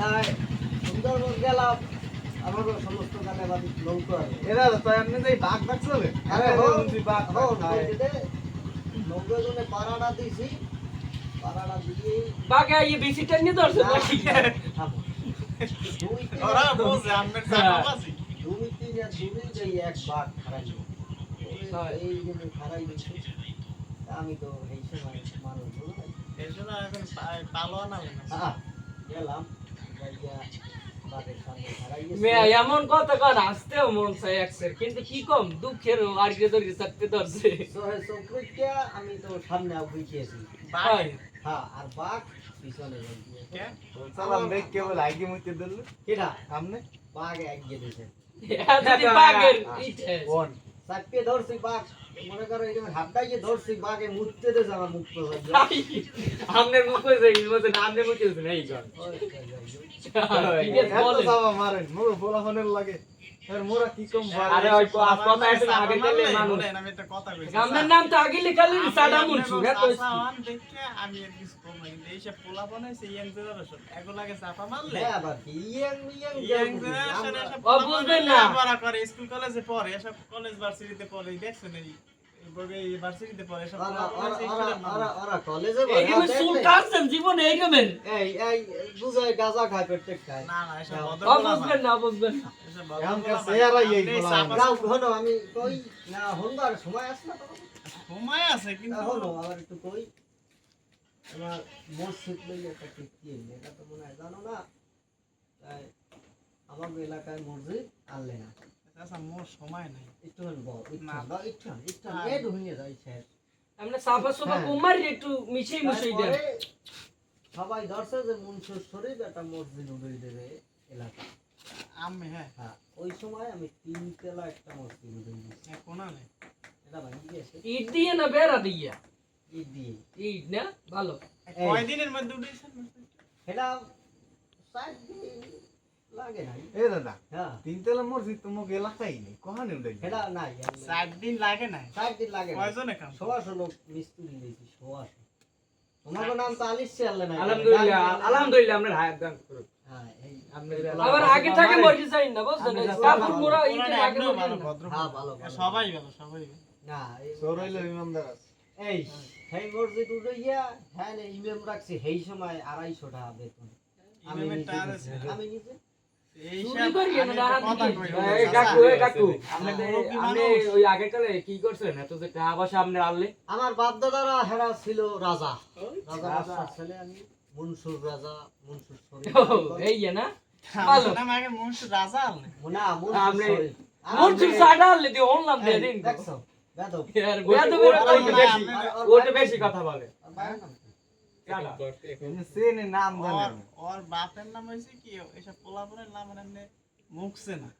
তাই সুন্দরবন গেলাম। আমারও সমস্ত নৌকো আছে এরা তো এমনি যে বাঘ চলে? আরে বাঘ নৌকো জন্য পাড়াটা দিছি। পাড়াটা দিয়ে বাগে এই বেশিটা নিয়ে ধরছে নাকি থামো। দুই তিন- ওরা বোঝে আমের চাপাবাজি দুই তিন আর দুই যাই এক বাঘ খারাই এই জন্য খারাই আমি তো এই সময় মানুষ এই জন্য এখন না। হ্যাঁ, গেলাম। মেয়া এমন কথা কন আসতেও মন চাই একসের কিন্তু কি কম দুঃখের আর কে ধরে চাপতে ধরছে আমি তো সামনে উঠেছি বাঘ? হ্যাঁ। আর বাঘ পিছনে সালাম দেখ কেবল আগে মুতে দিল। কিরা সামনে? বাঘ দিছে যদি বাগের ইটে কোন চাপিয়ে ধরছি বাঘ। মনে করো এরকম হাত দিয়ে ধরছি বাঘে মুততে দিয়েছে আমার মুখ হয়ে আমনের মুখ হয়েছে এই মধ্যে আমনের মুখ হয়েছে না এই গন ঠিক আছে এত বলেন। সাবা মারেন মোর ফলাফলের লাগে। বুঝবেন না। স্কুল কলেজে পড়ে, এসব কলেজ ভার্সিটিতে পড়ে, দেখছেন জীবনে এই এই গাঁজা খায় প্রত্যেক খায়। না, না, এসব। বুঝবেন না বুঝবেন। না। আমি কই না সময় আছে না সময় আছে কিন্তু আবার একটু কই। আমার মসজিদ লই একটা এটা তো মনে হয় জানো না? তাই আমার এলাকায় মসজিদ আনলে না। সময় নাই। একটু বল একটু। একটু একটু এ ঢুকিয়ে যাই শেষ আমরা সাফা সুফা হ্যাঁ। কুমার একটু মিশিয়ে মিশিয়ে দেন। সবাই ধরছে যে মনসুর শরীফ একটা মসজিদ উঠে দেবে এলাকা। আমি হ্যাঁ। হ্যাঁ ওই সময় আমি তিন তেলা একটা মসজিদ উঠে দিয়েছি। কোনা নেই এটা ভাঙি গেছে। ইট দিয়ে না বেড়া দিয়ে? ইট দিয়ে। ইট না? ভালো। কয়দিনের মধ্যে উঠেছেন এটা চার দিন এ দাদা হ্যাঁ। তিনতলা মসজিদ তো মোক এলাকাই নেই কহানে উঠে নাই দিন লাগে না দিন লাগে কাম সোয়াশো লোক মিস্ত্রি দিয়েছি সোয়াশো। তোমাকে নাম তো আলিস আল্লাহ নাই। আলহামদুলিল্লাহ আলহামদুলিল্লাহ আমরা হায়াত দান করুন আবার আগে থেকে মরে যাই না বুঝছেন? আমি যা- কাপড় মোড়া ওরা আগে এমনিও মরে ভালো না। ভদ্র পোলা। ভালো ভালো। সবাই ভালো সবাই না এই সরইল আছে। এই সেই মসজিদ উঠে গিয়া হ্যাঁ ইমাম রাখছি সেই সময় আড়াইশো টাকা বেতন আমি নিজে আমার বাপ দাদারা হেরা ছিল রাজা। রাজা। ছেলে আমি। মনসুর রাজা মনসুর এই না? ভালো। নাম আগে মনসুর রাজা না মনসুর মনসুর সাডা আনলে অনলাম দিয়ে দিন দেখছ? বেদব। ওটা বেশি। কথা বলে। নাম জানে ওর না। বাপের নাম হয়েছে কি এসব পোলাপনের নাম এমনি মুখছে না?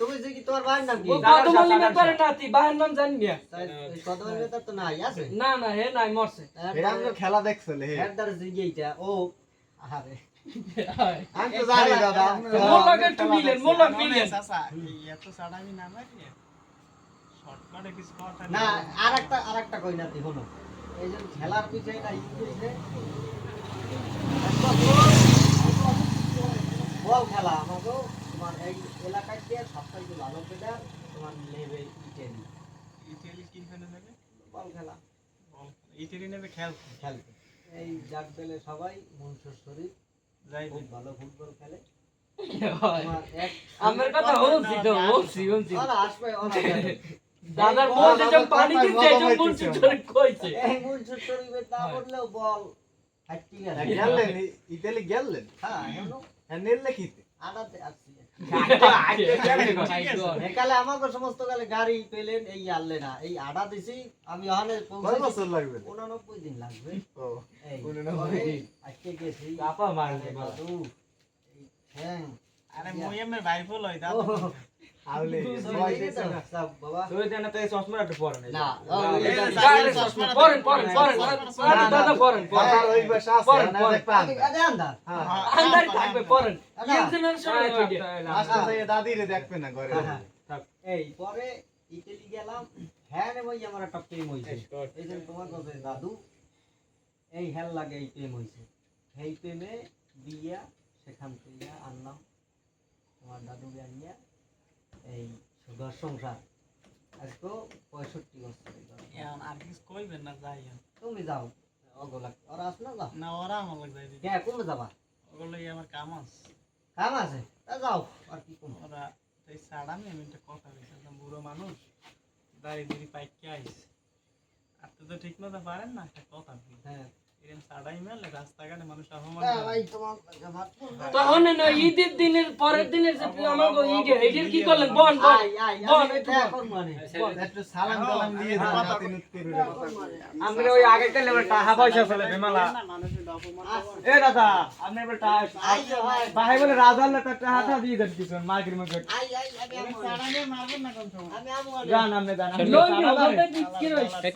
তুমি যে কি ভাইয়ের নাম কি? কত ব্যাপারে নাতি নাম তো নাই আছে? হে নাই মরছে। খেলা দেখছিল হে জিগে এইটা ও। আরে আমি তো জানি দাদা মোল্লাকে একটু মিলেন মোল্লাক মিলেন। চাচা এই এত সাড়ামি না মারি শর্টকাটে কিছু কথা না আরেকটা আরেকটা কই নাতি হলো। এই যে খেলার পিছে এটা ই বল খেলা আমাকে তোমার এই এলাকায় দিয়ে সবথেকে ভালো প্লেয়ার তোমার ইটেলি। ইটালি যাবে বল খেলা বল ইটালি নেবে খেল খেলতে। এই জাগ পেলে সবাই মনসুর শরীফ। খুব ভালো ফুটবল খেলে। হয়। তোমার এক আমার কথা বলছি তো বলছি বলছি আসবে দাদার মধ্যে যে পানি দিচ্ছে যে মনসুর শরীফ কইছে। এই মনসুর শরীফের না বললেও বল হাঁটতে আছে গেলেন ইতালি গেলেন। হ্যাঁ এখনও। হ্যাঁ নেললে কিতে? আড়াতে আসছি। একালে আমাকে সমস্ত কালে গাড়ি পেলেন এই আনলে না। এই আড়া দিছি আমি ওখানে বছর লাগবে? দিন লাগবে। ও দিন। আজকে গেছি। বাবা। হয়। আরে দাদা পরেন পরেন কথার ওই দেখবা না ঘরে। এই পরে ইটালি গেলাম। হ্যাঁ রে আমার একটা প্রেম হইছে। এই যে তোমার কাছে দাদু এই হেল লাগে এই প্রেম হইছে। এই প্রেমে বিয়া সেখান থেকে আনলাম। তোমার দাদুকে আনিয়া এই সুদর সংসার। আজকে পঁয়ষট্টি বছর ঘরে। এখন আর কিছু কইবেন না যাই তুমি যাও। অগোলা ওরা আস না যাও? না ওরা আমার লাগ যাই দিবে কে কমে যাবা? ওগুলো আমার কাম আছে। কাম আছে? তা যাও আর কি কম ওরা এই সাড়ামি আমি একটা কথা বলছিলাম বুড়ো মানুষ দাঁড়িয়ে দাঁড়িয়ে পাইকে আইস আপনি তো ঠিক মতো পারেন না একটা কথা হ্যাঁ। এরকম সাড়াই মেলে রাস্তাঘাটে মানুষ অপমান তা করে। ভাই তোমার কাছে ভাত করব? তখন না ঈদের দিনের পরের দিনের যে আমার ঈদে ঈদের কি করলেন বন বন আয়, আয়, বল, আমি একটু দেখা বল। করব মানে। একটু সালাম টালাম দিয়ে হ্যাঁ, দাও হ্যাঁ, নাতি নুত্তির দেখা করব মানে। আমরা ওই আগে কালে টাকা পয়সা ফেলে বেমালা এ দাদা আপনি এবার টাকা আয়, ভাই। ভাই বলে রাজার না তার টাকা দিয়ে দেন কিছু মার্কেট মার্কেট আয়, আয়, আমি আমু। সাড়াই মারবেন না কোন সময় আমি আমু আনে। জান আপনি জান